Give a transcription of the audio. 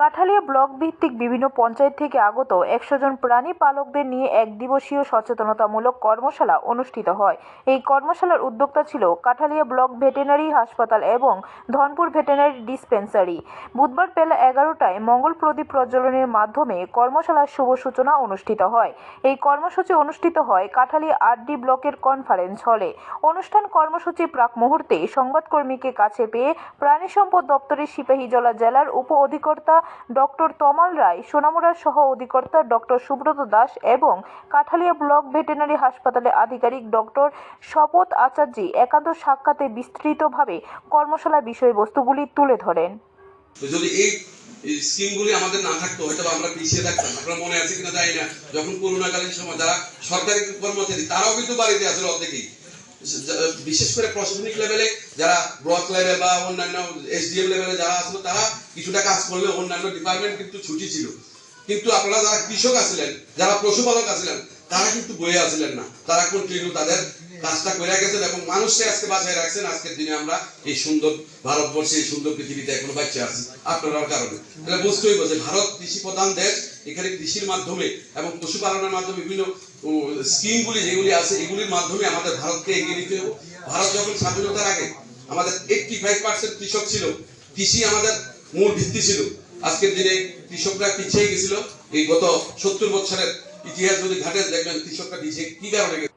Kathalia block ভিত্তিক বিভিন্ন পঞ্চায়েত থেকে আগত একশো জন প্রাণী পালকদের নিয়ে এক দিবসীয় সচেতনতামূলক কর্মশালা অনুষ্ঠিত হয়। এই কর্মশালার উদ্যোক্তা ছিল কাঠালিয়া ব্লক ভেটেরিনারি হাসপাতাল এবং ধনপুর ভেটেনারি ডিসপেন্সারি। বুধবার বেলা এগারোটায় মঙ্গল প্রদীপ প্রজ্বলনের মাধ্যমে কর্মশালার শুভ সূচনা অনুষ্ঠিত হয়। এই কর্মসূচি অনুষ্ঠিত হয় কাঠালিয়া আরডি ব্লকের কনফারেন্স হলে। অনুষ্ঠান কর্মসূচি প্রাক মুহূর্তে সংবাদকর্মীকে কাছে পেয়ে প্রাণী সম্পদ দপ্তরের সিপাহীজলা জেলার উপ অধিকর্তা ডক্টর তমাল রায় সোনামুড়ার সহ অধিকর্তা ডক্টর সুব্রত দাস এবং কাঠালিয়া ব্লক ভেটেরিনারি হাসপাতালে আধিকারিক ডক্টর শপথ আচার্যি একান্ত সাক্ষাতে বিস্তৃতভাবে কর্মশালা বিষয়বস্তুগুলি তুলে ধরেন। যদি এই স্কিমগুলি আমাদের না থাকতো, হয়তো আমরা পিছিয়ে থাকতাম আপনার মনে আছে কিনা জানি না। যখন করোনাকালীন সময় যারা সরকারি কর্মচারী, তারাও কিন্তু বাড়িতে আসলে অর্ধেকই। বিশেষ করে প্রশাসনিক লেভেলে যারা ব্লক লেভেল বা অন্যান্য এসডিএম লেভেলে যারা আসলো তারা কিছুটা কাজ করলে অন্যান্য ডিপার্টমেন্ট কিন্তু ছুটি ছিল। কিন্তু আপনারা যারা কৃষক আছিলেন, যারা পশুপালক আছিলেন, তারা কিন্তু বয়ে আসলেন না। তারা কন্টিনিউ তাদের কাজটা করে গেছেন এবং মানুষকে আজকে বাঁচায় রাখছেন। আজকের দিনে আমরা এই সুন্দর ভারতবর্ষে, এই সুন্দর পৃথিবীতে এখনও বাচ্চা আছি, আপনারার কারণে। তাহলে বুঝতেই যে ভারত কৃষি প্রধান দেশ, এখানে কৃষির মাধ্যমে এবং পশুপালনের মাধ্যমে বিভিন্ন স্কিমগুলি যেগুলি আছে, এগুলির মাধ্যমে আমাদের ভারতকে এগিয়ে নিতে হবে ভারত যখন স্বাধীনতার আগে আমাদের এইটটি ফাইভ পার্সেন্ট কৃষক ছিল, কৃষি আমাদের মূল ভিত্তি ছিল। আজকের দিনে কৃষকরা পিছিয়ে গেছিল। এই গত সত্তর বছরের ইতিহাস যদি ঘাটে, দেখবেন কৃষকরা পিছিয়ে কি কারণে গেছে?